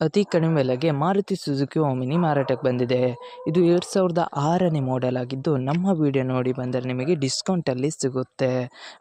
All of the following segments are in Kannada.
ಅತಿ ಕಡಿಮೆ ಬೆಲೆಗೆ ಮಾರುತಿ ಸುಜುಕಿ ಓಮಿನಿ ಮಾರಾಟಕ್ಕೆ ಬಂದಿದೆ. ಇದು ಎರಡು ಸಾವಿರದ ಆರನೇ ಮಾಡೆಲ್ ಆಗಿದ್ದು, ನಮ್ಮ ವಿಡಿಯೋ ನೋಡಿ ಬಂದರೆ ನಿಮಗೆ ಡಿಸ್ಕೌಂಟಲ್ಲಿ ಸಿಗುತ್ತೆ.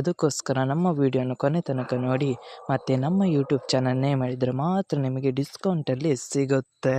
ಅದಕ್ಕೋಸ್ಕರ ನಮ್ಮ ವಿಡಿಯೋನ ಕೊನೆ ತನಕ ನೋಡಿ, ಮತ್ತು ನಮ್ಮ ಯೂಟ್ಯೂಬ್ ಚಾನಲ್ ನೇಮ್ ಮಾಡಿದರೆ ಮಾತ್ರ ನಿಮಗೆ ಡಿಸ್ಕೌಂಟಲ್ಲಿ ಸಿಗುತ್ತೆ.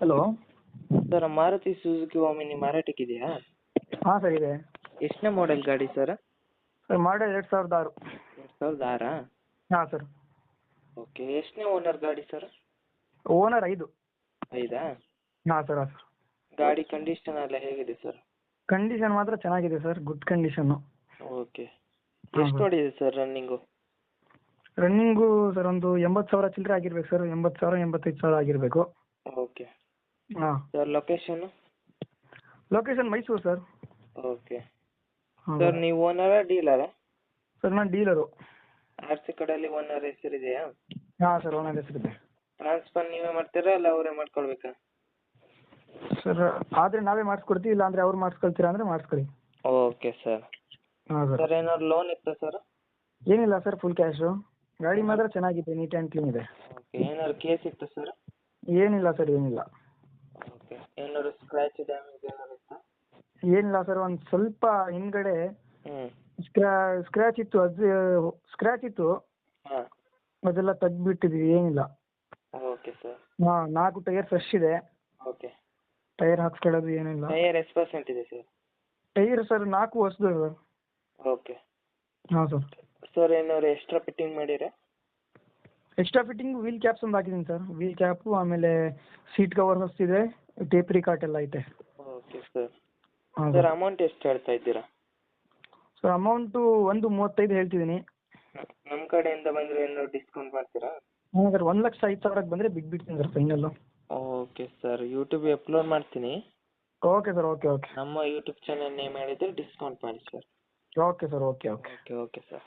hello sir Maruti Suzuki Omni ಮಾರಾಟಕ್ಕಿದೆಯಾ ಹಾಂ ಸರ್ ಇದೆ. ಎಷ್ಟನೇ ಮಾಡೆಲ್ ಗಾಡಿ ಸರ್? ಸರ್ ಮಾಡೆಲ್ ಎರಡು ಸಾವಿರದ ಆರು. ಎರಡು ಸಾವಿರದ ಆರಾ? ಹಾಂ ಸರ್. ಓಕೆ ಎಷ್ಟನೇ ಓನರ್ ಗಾಡಿ ಸರ್? ಓನರ್ ಐದು. ಐದಾ? ಹಾಂ ಸರ್ ಹಾಂ ಸರ್. ಗಾಡಿ ಕಂಡೀಷನ್ ಎಲ್ಲ ಹೇಗಿದೆ ಸರ್? ಕಂಡೀಷನ್ ಮಾತ್ರ ಚೆನ್ನಾಗಿದೆ ಸರ್. Good condition okay. ಹಾ, ಎಷ್ಟು ಹಾ. ಹೊಡಿದೆ ಸರ್ ರನ್ನಿಂಗು ರನ್ನಿಂಗು ಸರ್ ಒಂದು ಎಂಬತ್ತು ಸಾವಿರ ಚಿಲ್ಲರೆ ಆಗಿರ್ಬೇಕು ಸರ್. ಎಂಬತ್ತು ಸಾವಿರ ಎಂಬತ್ತೈದು ಸಾವಿರ ಆಗಿರಬೇಕು. ಓಕೆ. ಹಾಂ. Sir location location Mysuru sir okay sir ನೀವು ಓನರಾ ಡೀಲರಾ ಸರ್ ನಾನು ಡೀಲರು ಆರ್ ಸಿ ಕಡೆಯಲ್ಲಿ ಓನರ್ ಹೆಸರಿದೆಯಾ ಹಾಂ ಸರ್ ಓನರ್ ಹೆಸರಿದೆ ಟ್ರಾನ್ಸ್ಫರ್ ನೀವೇ ಮಾಡ್ತೀರಾ ಅಲ್ಲ ಅವರೇ ಮಾಡ್ಕೊಳ್ಬೇಕಾ? ಸರ್ ಆದರೆ ನಾವೇ ಮಾಡಿಸ್ಕೊಡ್ತೀವಿ ಇಲ್ಲ ಅಂದರೆ ಅವ್ರು ಮಾಡಿಸ್ಕೊಳ್ತೀರಾ ಅಂದರೆ ಮಾಡಿಸ್ಕೊಳ್ಳಿ ಓಕೆ ಸರ್ ಹಾಂ ಸರ್ ಸರ್ ಏನಾದ್ರು ಲೋನ್ ಇತ್ತಾ ಸರ್ ಏನಿಲ್ಲ ಸರ್ ಫುಲ್ ಕ್ಯಾಶು ಗಾಡಿ ಮಾತ್ರ ಚೆನ್ನಾಗಿದೆ ನೀಟ್ ಆ್ಯಂಡ್ ಕ್ಲೀನ್ ಇದೆ. ಓಕೆ ಏನಾದ್ರು ಕೇಸ್ ಇತ್ತಾ ಸರ್ ಏನಿಲ್ಲ ಸರ್ ಏನಿಲ್ಲ. ಏನಾದ್ರು ಸ್ಕ್ರಾಚ್ ಡ್ಯಾಮೇಜ್ ಏನಾದ್ರು ಇತ್ತಾ? ಏನಿಲ್ಲ ಸರ್ ಒಂದು ಸ್ವಲ್ಪ ಹಿಂದ್ಗಡೆ ಸ್ಕ್ರಾಚ್ ಸ್ಕ್ರಾ ಸ್ಕ್ರ್ಯಾಚ್ ಇತ್ತು ಅದು ಸ್ಕ್ರ್ಯಾಚ್ ಇತ್ತು. ಹಾಂ. ಅದೆಲ್ಲ ತೆಗ್ದುಬಿಟ್ಟಿದ್ವಿ ಏನಿಲ್ಲ. ಓಕೆ ಸರ್ ಹಾಂ ನಾಲ್ಕು ಟೈರ್ ಫ್ರೆಶ್ ಇದೆ. ಓಕೆ ಟೈರ್ ಹಾಕ್ಸ್ಕೊಳ್ಳೋದು ಏನಿಲ್ಲ ಟೈಯರ್ ಎಷ್ಟು ಪರ್ಸೆಂಟ್ ಇದೆ ಸರ್ ಟೈರ್ ಸರ್ ನಾಲ್ಕು ಹೊಸದು ಸರ್ ಓಕೆ ಹಾಂ ಸರ್ ಸರ್ ಏನಾದ್ರು ಎಕ್ಸ್ಟ್ರಾ ಫಿಟ್ಟಿಂಗ್ ಮಾಡಿರಾ? ಎಕ್ಸ್ಟ್ರಾ ಫಿಟ್ಟಿಂಗ್ ವೀಲ್ ಕ್ಯಾಪ್ಸ್ ಒಂದು ಹಾಕಿದ್ದೀನಿ ಸರ್ ವೀಲ್ ಕ್ಯಾಪು ಆಮೇಲೆ ಸೀಟ್ ಕವರ್ ಹೊಸ್ತಿದೆ ಟೇಪ್ ರಿಕಾರ್ಡ್ ಎಲ್ಲ ಐತೆ. Okay sir. ಸರ್ ಅಮೌಂಟ್ ಎಷ್ಟು ಹೇಳ್ತಾ ಇದ್ದೀರಾ? ಸರ್ ಅಮೌಂಟು ಒಂದು ಮೂವತ್ತೈದು ಹೇಳ್ತಿದ್ದೀನಿ. ನಮ್ಮ ಕಡೆಯಿಂದ ಬಂದರೆ ಏನು ಡಿಸ್ಕೌಂಟ್ ಮಾಡ್ತೀರಾ? ಹಾಂ ಸರ್ ಒಂದು ಲಕ್ಷ ಐದು ಸಾವಿರಕ್ಕೆ ಬಂದರೆ ಬಿಗ್ ಬಿಡ್ತೀನಿ sir final okay sir YouTube upload ಮಾಡ್ತೀನಿ. Okay sir okay okay. ನಮ್ಮ ಯೂಟ್ಯೂಬ್ ಚಾನಲ್ ನೇಮ್ ಹೇಳಿದ್ರೆ ಡಿಸ್ಕೌಂಟ್ ಮಾಡಿ sir. Okay sir okay okay. Okay okay sir.